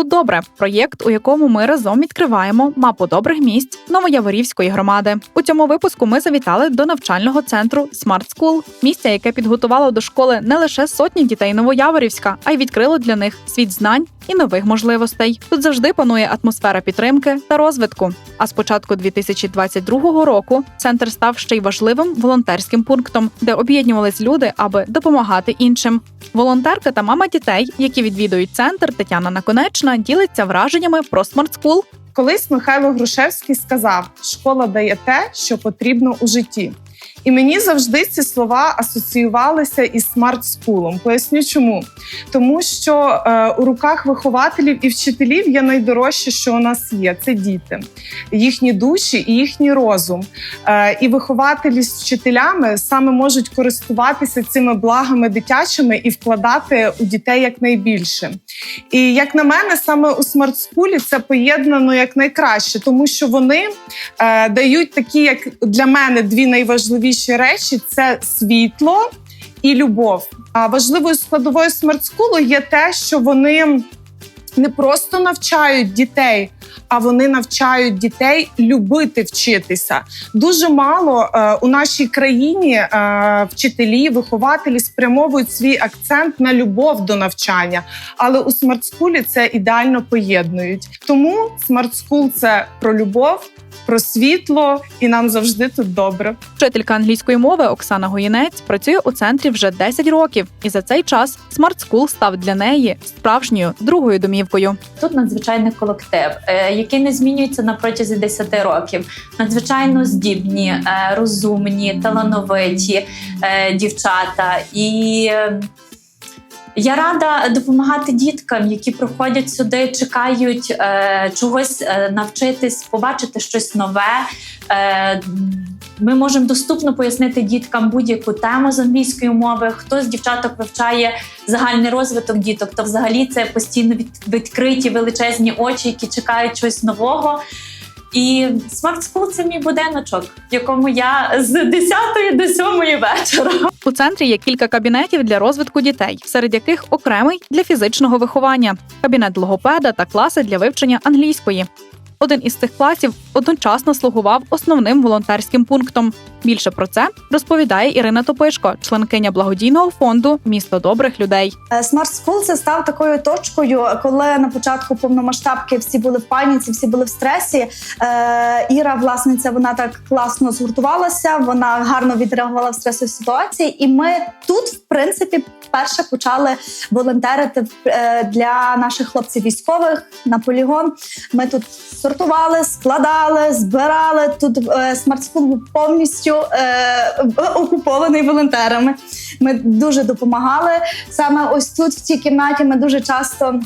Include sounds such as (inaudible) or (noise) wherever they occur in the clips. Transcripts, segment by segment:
Тут добре проєкт, у якому ми разом відкриваємо мапу добрих місць Новояворівської громади. У цьому випуску ми завітали до навчального центру Smart School, місця, яке підготувало до школи не лише сотні дітей Новояворівська, а й відкрило для них світ знань і нових можливостей. Тут завжди панує атмосфера підтримки та розвитку. А з початку 2022 року центр став ще й важливим волонтерським пунктом, де об'єднувались люди, аби допомагати іншим. Волонтерка та мама дітей, які відвідують центр Тетяна Наконечна, ділиться враженнями про School. Колись Михайло Грушевський сказав: школа дає те, що потрібно у житті. І мені завжди ці слова асоціювалися із смарт-скулом. Поясню, чому тому, що е, у руках вихователів і вчителів є найдорожче, що у нас є це діти, їхні душі і їхній розум. Е, і вихователі з вчителями саме можуть користуватися цими благами дитячими і вкладати у дітей якнайбільше. І як на мене, саме у смарт-скулі це поєднано як найкраще, тому що вони е, дають такі, як для мене, дві найважливіші речі: це світло і любов. А важливою складовою смарт-скулу є те, що вони не просто навчають дітей. А вони навчають дітей любити вчитися. Дуже мало е, у нашій країні е, вчителі, вихователі спрямовують свій акцент на любов до навчання, але у смарт-скулі це ідеально поєднують. Тому смарт-скул – це про любов, про світло, і нам завжди тут добре. Вчителька англійської мови Оксана Гоїнець працює у центрі вже 10 років, і за цей час Smart School став для неї справжньою другою домівкою. Тут надзвичайний колектив, е, який не змінюється на протязі 10 років. Надзвичайно здібні, е, розумні, талановиті е, дівчата. І я рада допомагати діткам, які приходять сюди, чекають е, чогось е, навчитись, побачити щось нове. Е, ми можемо доступно пояснити діткам будь-яку тему з англійської мови. Хто з дівчаток вивчає загальний розвиток діток, то взагалі це постійно від, відкриті величезні очі, які чекають чогось нового. І смарт скул – це мій будиночок, в якому я з 10 до 7 вечора. У центрі є кілька кабінетів для розвитку дітей, серед яких окремий для фізичного виховання, кабінет логопеда та класи для вивчення англійської. Один із цих класів одночасно слугував основним волонтерським пунктом. Більше про це розповідає Ірина Топишко, членкиня благодійного фонду Місто добрих людей. Smart School це став такою точкою, коли на початку повномасштабки всі були в паніці, всі були в стресі. Е, Іра, власниця, вона так класно згуртувалася, вона гарно відреагувала в стресовій ситуації. І ми тут, в принципі, вперше почали волонтерити е, для наших хлопців військових на полігон. Ми тут сортували, складали, збирали. Тут е, смартфон був повністю е, окупований волонтерами. Ми дуже допомагали. Саме ось тут, в цій кімнаті, ми дуже часто.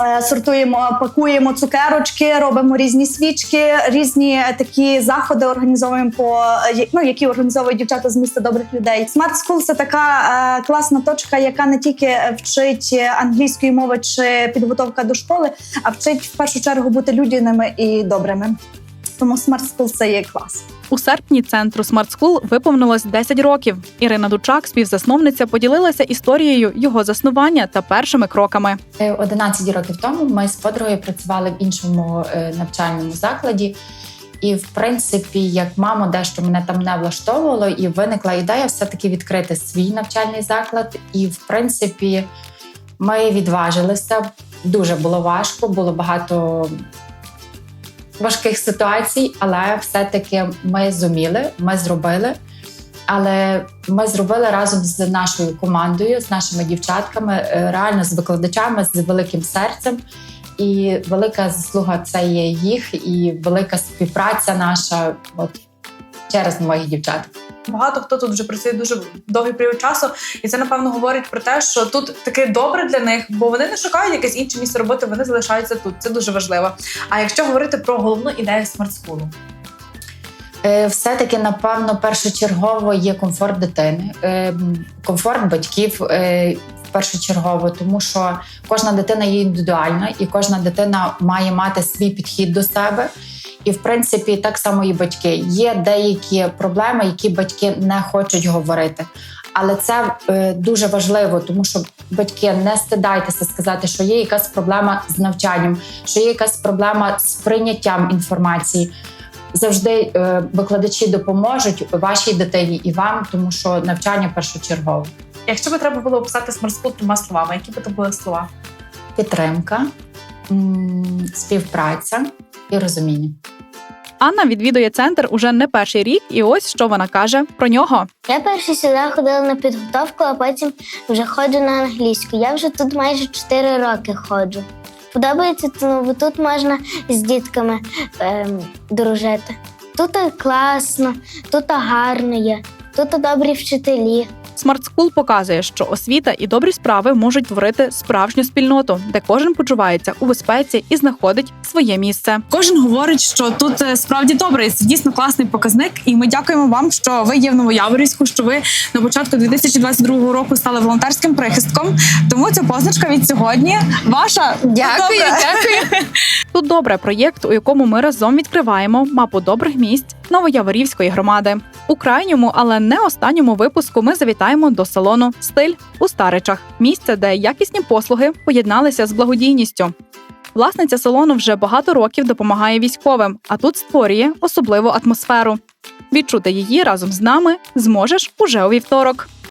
Е, Сортуємо, пакуємо цукерочки, робимо різні свічки, різні е, такі заходи організовуємо по е, ну, які організовують дівчата з міста добрих людей. Smart School – це така класна точка, яка не тільки вчить англійської мови чи підготовка до школи, а вчить в першу чергу бути людяними і добрими. Тому Smart School – це є клас. У серпні центру Smart School виповнилось 10 років. Ірина Дучак, співзасновниця, поділилася історією його заснування та першими кроками. 11 Е, років тому ми з подругою працювали в іншому е, навчальному закладі. І, в принципі, як мамо, дещо мене там не влаштовувало, і виникла ідея все-таки відкрити свій навчальний заклад. І, в принципі, ми відважилися. Дуже було важко, було багато важких ситуацій, але все-таки ми зуміли, ми зробили. Але ми зробили разом з нашою командою, з нашими дівчатками, е, реально з викладачами з великим серцем. І велика заслуга це є їх, і велика співпраця наша от через моїх дівчат. Багато хто тут вже працює дуже довгий період часу, і це напевно говорить про те, що тут таке добре для них, бо вони не шукають якесь інше місце роботи, вони залишаються тут. Це дуже важливо. А якщо говорити про головну ідею смарт-скулу, Е, Все-таки, напевно, першочергово є комфорт дитини, е, комфорт батьків е, першочергово, тому що кожна дитина є індивідуальна, і кожна дитина має мати свій підхід до себе. І, в принципі, так само і батьки. Є деякі проблеми, які батьки не хочуть говорити. Але це е, дуже важливо, тому що батьки, не стидайтеся сказати, що є якась проблема з навчанням, що є якась проблема з прийняттям інформації. Завжди е, викладачі допоможуть вашій дитині і вам, тому що навчання першочергове. Якщо би треба було описати School трьома словами, які би то були слова? Підтримка, м, співпраця і розуміння. Анна відвідує центр уже не перший рік, і ось що вона каже про нього. Я перше сюди ходила на підготовку, а потім вже ходжу на англійську. Я вже тут майже 4 роки ходжу. Подобається, тому бо тут можна з дітками ем, дружити. Тут класно, тут гарно є, тут добрі вчителі. Smart School показує, що освіта і добрі справи можуть творити справжню спільноту, де кожен почувається у безпеці і знаходить своє місце. Кожен говорить, що тут е, справді добре. і Це дійсно класний показник. І ми дякуємо вам, що ви є в Новояворівську, що ви на початку 2022 року стали волонтерським прихистком. Тому ця позначка від сьогодні ваша. Дякую, дякую. (laughs) Тут добре проєкт, у якому ми разом відкриваємо мапу добрих місць Новояворівської громади. У крайньому, але не останньому випуску ми завітаємо до салону Стиль у Старичах, місце, де якісні послуги поєдналися з благодійністю. Власниця салону вже багато років допомагає військовим, а тут створює особливу атмосферу. Відчути її разом з нами зможеш уже у вівторок.